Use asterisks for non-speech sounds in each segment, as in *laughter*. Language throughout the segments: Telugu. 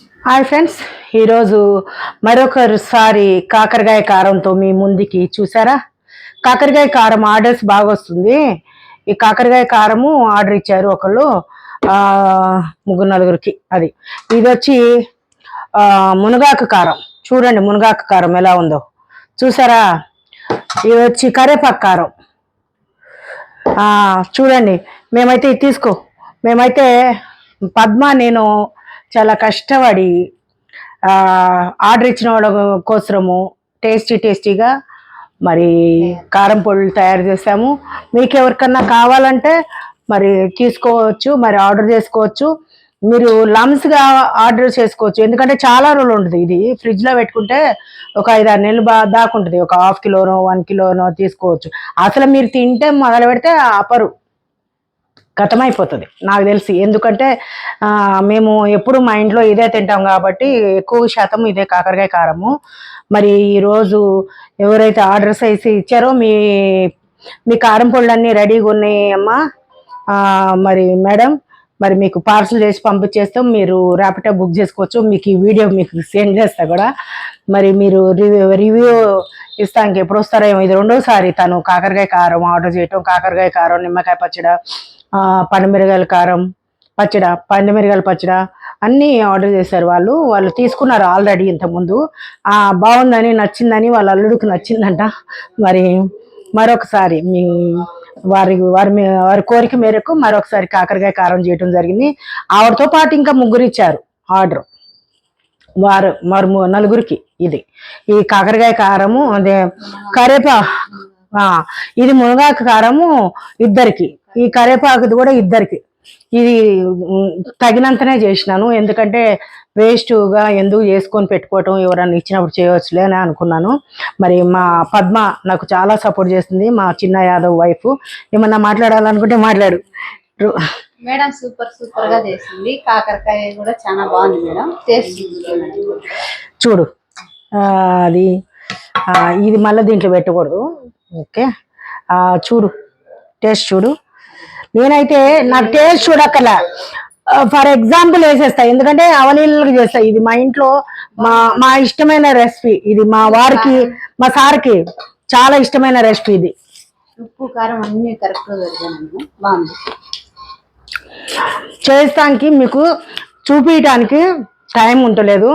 హాయ్ ఫ్రెండ్స్ ఈరోజు మరొకసారి కాకరకాయ కారంతో మీ ముందుకి చూసారా? కాకరకాయ కారం ఆర్డర్స్ బాగా వస్తుంది. ఈ కాకరకాయ కారము ఆర్డర్ ఇచ్చారు ఒకళ్ళు ముగ్గురు నలుగురికి. అది. ఇది వచ్చి మునగాకు కారం. చూడండి మునగాకు కారం ఎలా ఉందో. చూసారా? ఇది వచ్చి కరేపాకు కారం. చూడండి. మేమైతే ఇది తీసుకో. మేమైతే పద్మ నేను చాలా కష్టపడి ఆర్డర్ ఇచ్చిన వాళ్ళ కోసము టేస్టీ టేస్టీగా మరి కారం పొడులు తయారు చేసాము. మీకు ఎవరికన్నా కావాలంటే మరి తీసుకోవచ్చు మరి ఆర్డర్ చేసుకోవచ్చు. మీరు లమ్స్గా ఆర్డర్ చేసుకోవచ్చు. ఎందుకంటే చాలా రోజులు ఉంటుంది ఇది. ఫ్రిడ్జ్లో పెట్టుకుంటే ఒక ఐదు ఆరు నెలలు బా దాకా ఉంటుంది. ఒక హాఫ్ కిలోనో వన్ కిలోనో తీసుకోవచ్చు. అసలు మీరు తింటే మొదలు పెడితే ఆపరు గతమైపోతుంది నాకు తెలిసి. ఎందుకంటే మేము ఎప్పుడు మా ఇంట్లో ఇదే తింటాం కాబట్టి ఎక్కువ శాతం ఇదే కాకరకాయ కారము. మరి ఈరోజు ఎవరైతే ఆర్డర్స్ వేసి ఇచ్చారో మీ మీ కారం పొళ్ళన్నీ రెడీగా ఉన్నాయి అమ్మా. మరి మేడం మరి మీకు పార్సల్ చేసి పంపించేస్తాం. మీరు ర్యాపిటో బుక్ చేసుకోవచ్చు. మీకు ఈ వీడియో మీకు సెండ్ చేస్తా కూడా. మరి మీరు రివ్యూ రివ్యూ ఇస్తానికి ఎప్పుడు వస్తారో ఏమో. ఇది రెండోసారి తను కాకరకాయ కారం ఆర్డర్ చేయటం కాకరకాయ కారం నిమ్మకాయ పచ్చడ పండుమిరగాయల కారం పచ్చడ పండుమిరగాయల పచ్చడ అన్నీ ఆర్డర్ చేశారు వాళ్ళు. వాళ్ళు తీసుకున్నారు ఆల్రెడీ ఇంతకుముందు. బాగుందని నచ్చిందని వాళ్ళ అల్లుడికి నచ్చిందంట. మరి మరొకసారి మీ వారి వారి మీ- వారి కోరిక మేరకు మరొకసారి కాకరకాయ కారం చేయడం జరిగింది. ఆవిడతో పాటు ఇంకా ముగ్గురు ఇచ్చారు ఆర్డర్. వారు మరి నలుగురికి ఇది. ఈ కాకరకాయ కారము అదే కరేపా ఇది మునగాకు కారము ఇద్దరికి. ఈ కరేపాకుది కూడా ఇద్దరికి. ఇది తగినంతనే చేసినాను. ఎందుకంటే వేస్ట్గా ఎందుకు చేసుకొని పెట్టుకోవటం ఎవరన్నా ఇచ్చినప్పుడు చేయవచ్చులే అని అనుకున్నాను. మరి మా పద్మ నాకు చాలా సపోర్ట్ చేస్తుంది మా చిన్న యాదవ్ వైఫ్. ఏమన్నా మాట్లాడాలనుకుంటే మాట్లాడు. మేడం సూపర్ సూపర్గా చేసింది. కాకరకాయ కూడా చాలా బాగుంది మేడం. టేస్ట్ చూడు. అది ఇది మళ్ళీ దీంట్లో పెట్టకూడదు. ఓకే. చూడు. టేస్ట్ చూడు. నేనైతే నాకు టేస్ట్ చూడక్కల ఫర్ ఎగ్జాంపుల్ వేసేస్తా. ఎందుకంటే అవలీలకి చేస్తా. ఇది మా ఇంట్లో మా మా ఇష్టమైన రెసిపీ ఇది మా వారికి మా సార్కి చాలా ఇష్టమైన రెసిపీ ఇది. ఉప్పు కారం అన్ని కరెక్ట్గా దొరికాను బాగుంది. చేస్తానికి మీకు చూపించడానికి టైం ఉండలేదు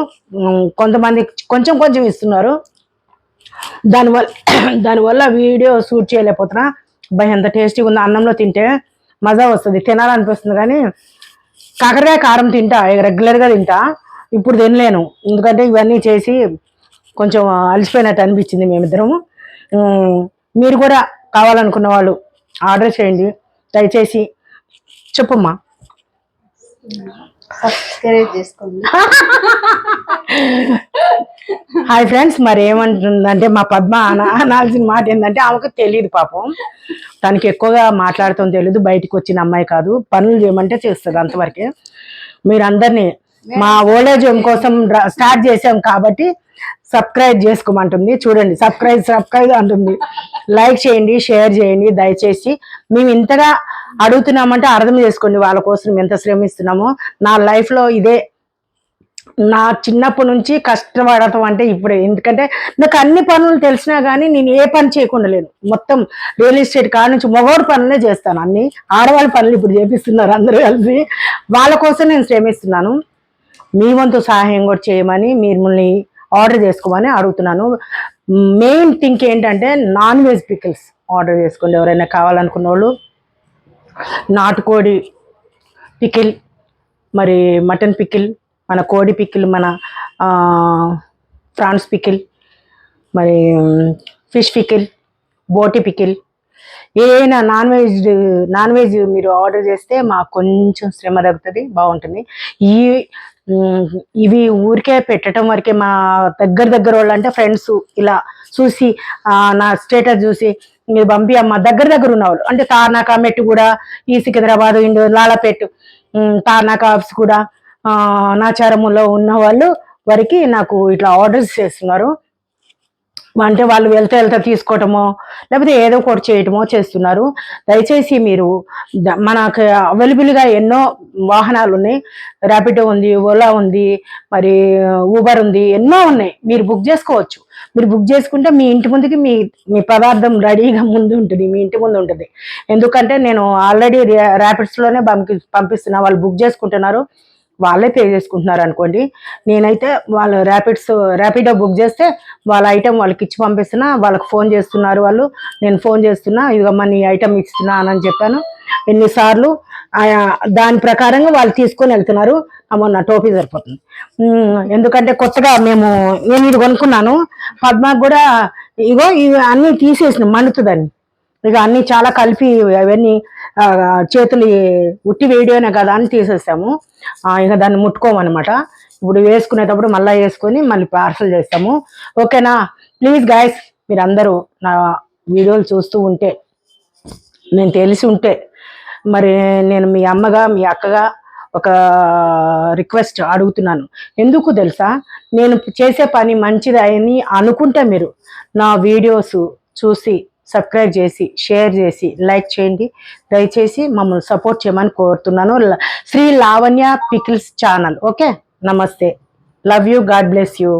కొంతమంది కొంచెం కొంచెం ఇస్తున్నారు. దానివల్ల *clears throat* దానివల్ల వీడియో షూట్ చేయలేకపోతున్నా. భయ ఎంత టేస్టీగా ఉంది అన్నంలో తింటే మజా వస్తుంది. తినాలనిపిస్తుంది కానీ కాకరకాయ కారం తింటా రెగ్యులర్గా తింటా. ఇప్పుడు తినలేను. ఎందుకంటే ఇవన్నీ చేసి కొంచెం అలసిపోయినట్టు అనిపించింది మేమిద్దరము. మీరు కూడా కావాలనుకున్న వాళ్ళు ఆర్డర్ చేయండి. దయచేసి చెప్పమ్మా. హాయ్ ఫ్రెండ్స్ మరి ఏమంటుందంటే మా పద్మ అన- అనాల్సిన మాట ఏంటంటే ఆమెకు తెలియదు పాపం. తనకి ఎక్కువగా మాట్లాడటం తెలియదు బయటికి వచ్చిన అమ్మాయి కాదు. పనులు చేయమంటే చేస్తుంది అంతవరకే. మీరు అందరినీ మా ఓల్డేజ్ హోమ్ కోసం స్టార్ట్ చేసాం కాబట్టి సబ్స్క్రైబ్ చేసుకోమంటుంది. చూడండి సబ్స్క్రైబ్ సబ్స్క్రైబ్ అంటుంది. లైక్ చేయండి షేర్ చేయండి దయచేసి మేము ఇంతగా అడుగుతున్నామంటే అర్థం చేసుకోండి వాళ్ళ కోసం ఎంత శ్రమిస్తున్నామో. నా లైఫ్లో ఇదే. నా చిన్నప్పటి నుంచి కష్టపడటం అంటే ఇప్పుడే. ఎందుకంటే నాకు అన్ని పనులు తెలిసినా కానీ నేను ఏ పని చేయకుండా లేను. మొత్తం రియల్ ఎస్టేట్ కాడ నుంచి మగవాడి పనులే చేస్తాను అన్ని. ఆడవాళ్ళ పనులు ఇప్పుడు చేపిస్తున్నారు అందరూ కలిసి. వాళ్ళ కోసం నేను శ్రమిస్తున్నాను. మీ వంతు సహాయం కూడా చేయమని మిమ్మల్ని ఆర్డర్ చేసుకోమని అడుగుతున్నాను. మెయిన్ థింక్ ఏంటంటే నాన్ వెజ్ పికిల్స్ ఆర్డర్ చేసుకోండి ఎవరైనా కావాలనుకున్న వాళ్ళు నాటుకోడి పికిల్ మరి మటన్ పికిల్ మన కోడి పికిల్ మన ఫ్రాన్స్ ప్రాన్స్ పికిల్ మరి ఫిష్ పికిల్ బోటి పికిల్. ఏదైనా నాన్ వెజ్ నాన్ వెజ్ మీరు ఆర్డర్ చేస్తే మాకు కొంచెం శ్రమ తగ్గుతుంది బాగుంటుంది. ఈ ఇవి ఊరికే పెట్టడం వరకే మా దగ్గర దగ్గర వాళ్ళు అంటే ఫ్రెండ్స్ ఇలా చూసి నా స్టేటస్ చూసి మీరు పంపి అమ్మ. దగ్గర దగ్గర ఉన్నవాళ్ళు. అంటే తార్నాక మెట్టు కూడా ఈ సికింద్రాబాద్ ఇండు లాలపేట్ తార్నాక ఆఫీస్ కూడా నాచారములో ఉన్న వాళ్ళు వారికి నాకు ఇట్లా ఆర్డర్స్ చేస్తున్నారు. అంటే వాళ్ళు వెళ్తే వెళ్తే తీసుకోవటమో లేకపోతే ఏదో ఒకటి చేయటమో చేస్తున్నారు. దయచేసి మీరు మనకు అవైలబుల్గా ఎన్నో వాహనాలు ఉన్నాయి. ర్యాపిడో ఉంది ఓలా ఉంది మరి ఊబర్ ఉంది ఎన్నో ఉన్నాయి. మీరు బుక్ చేసుకోవచ్చు. మీరు బుక్ చేసుకుంటే మీ ఇంటి ముందుకి మీ మీ పదార్థం రెడీగా ముందు ఉంటుంది మీ ఇంటి ముందు ఉంటుంది. ఎందుకంటే నేను ఆల్రెడీ ర్యాపిడ్స్లోనే పంపి పంపిస్తున్నా వాళ్ళు బుక్ చేసుకుంటున్నారు వాళ్ళే పే చేసుకుంటున్నారు అనుకోండి. నేనైతే వాళ్ళు ర్యాపిడ్స్ ర్యాపిడో బుక్ చేస్తే వాళ్ళ ఐటెం వాళ్ళకి ఇచ్చి పంపిస్తున్నా వాళ్ళకి ఫోన్ చేస్తున్నారు వాళ్ళు నేను ఫోన్ చేస్తున్నా ఇదిగమ్మా నీ ఐటెం ఇస్తున్నా అని చెప్పాను. ఎన్నిసార్లు దాని ప్రకారంగా వాళ్ళు తీసుకొని వెళ్తున్నారు. అమ్మో నా టోపీ సరిపోతుంది. ఎందుకంటే కొత్తగా మేము నేను ఇది కొనుక్కున్నాను. పద్మాకు కూడా ఇగో ఇవి అన్నీ తీసేసిన మండుతుందని. ఇక అన్ని చాలా కలిపి అవన్నీ చేతులు ఉట్టి వేడియోనే కదా అని తీసేసాము. ఇక దాన్ని ముట్టుకోమన్నమాట. ఇప్పుడు వేసుకునేటప్పుడు మళ్ళీ వేసుకొని మళ్ళీ పార్సల్ చేస్తాము. ఓకేనా? ప్లీజ్ గాయస్ మీరందరూ నా వీడియోలు చూస్తూ ఉంటే నేను తెలిసి ఉంటే మరి నేను మీ అమ్మగా మీ అక్కగా ఒక రిక్వెస్ట్ అడుగుతున్నాను. ఎందుకు తెలుసా? నేను చేసే పని మంచిది అని అనుకుంటే మీరు నా వీడియోస్ చూసి సబ్స్క్రైబ్ చేసి షేర్ చేసి లైక్ చేయండి. దయచేసి మమ్మల్ని సపోర్ట్ చేయమని కోరుతున్నాను. Shri Lavanya pickles channel. Okay? నమస్తే. Love you God bless you